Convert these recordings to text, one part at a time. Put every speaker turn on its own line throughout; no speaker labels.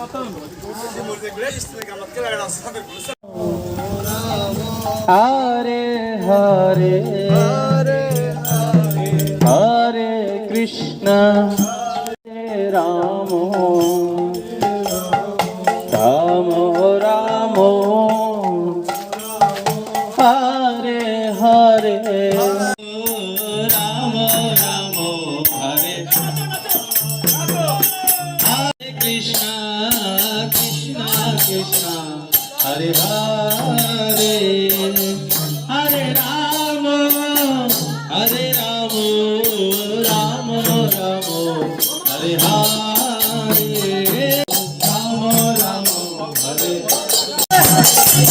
মতন হরে হরে হরে কৃষ্ণ রাম। হরে হরে হরে রাম হরে রাম রাম রাম হরে হরে রাম রাম হরে হরে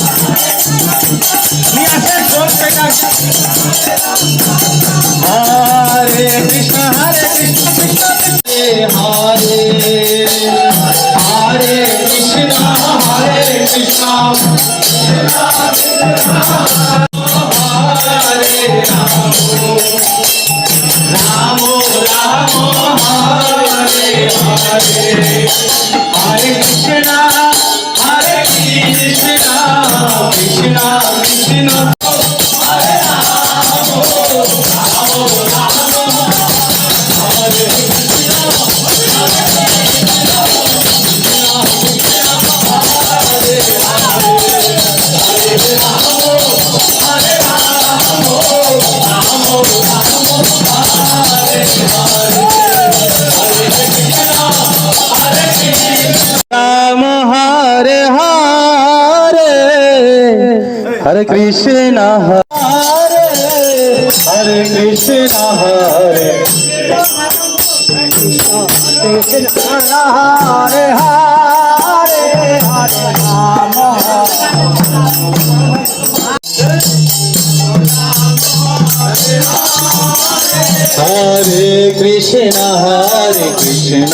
হরে কৃষ্ণ হরে কৃষ্ণ হরে হরে কৃষ্ণ হরে কৃষ্ণ হরে হরে হরে রাম হরে কৃষ্ণ হরে কৃষ্ণ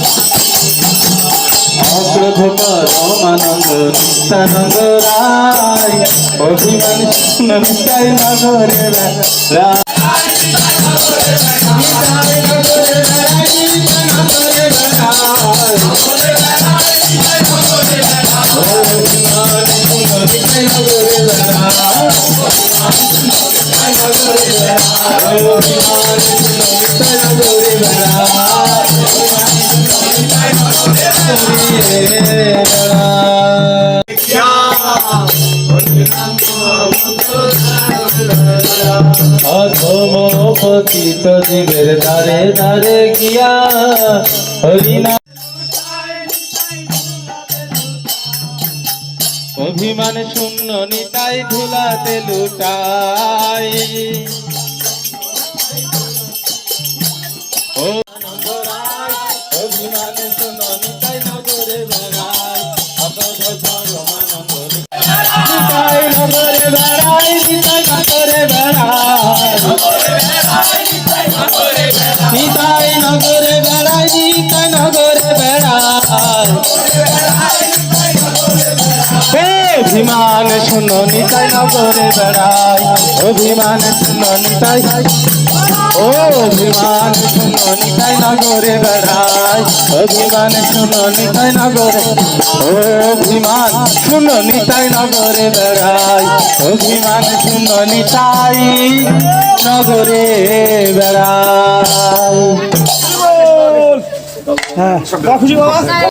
পরমানন্দ নিত্যানন্দ রায় অভিমান নিতাই নগরে রায় অধম পতিত জীবের দ্বারে দ্বারে গিয়া হরিনা অভিমান শূন্য নিতাই ধুলাতে লুটাই। অভিমান শূন্য অভিমান শুনো নিতাই নগরে বেড়াই, অভিমান শুনো নিতাই ও অভিমান শুনো নিতাই নগরে বেড়াই, অভিমান শুনো নিতাই নগরে ও অভিমান শুনো নিতাই নগরে বেড়াই, অভিমান শুনো নিতাই নগরে বেড়াই। হ্যাঁ খুশি বাবা।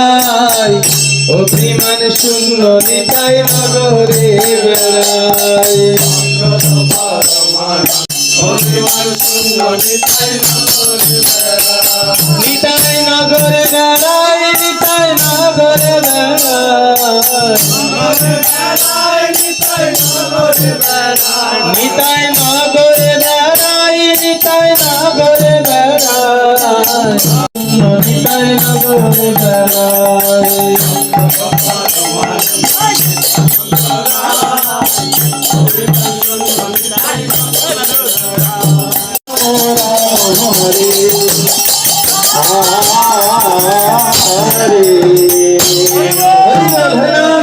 গৌরাই অভিমান শূন্য নিতাই নগরে বেড়াই নিতাই নগরে বেড়াই নিতাই নগরে বেড়াই নিতাই নগরে বেড়াই নিতাই নগরে বেড়াই হরিনাম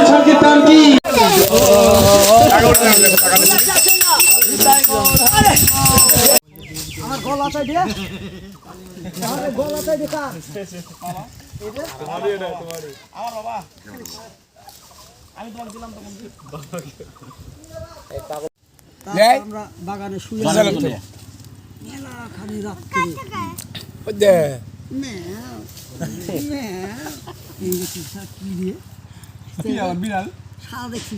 সংকীর্তন কি
গলাটা দিয়ে। আমার গলাটা দিয়ে কার তারপর আমরা বাগানে শুয়ে মেলা খানি রাত্রে। ম্যাও, ম্যাও। দেখি স্যার কি দিয়ে সারা দেখছি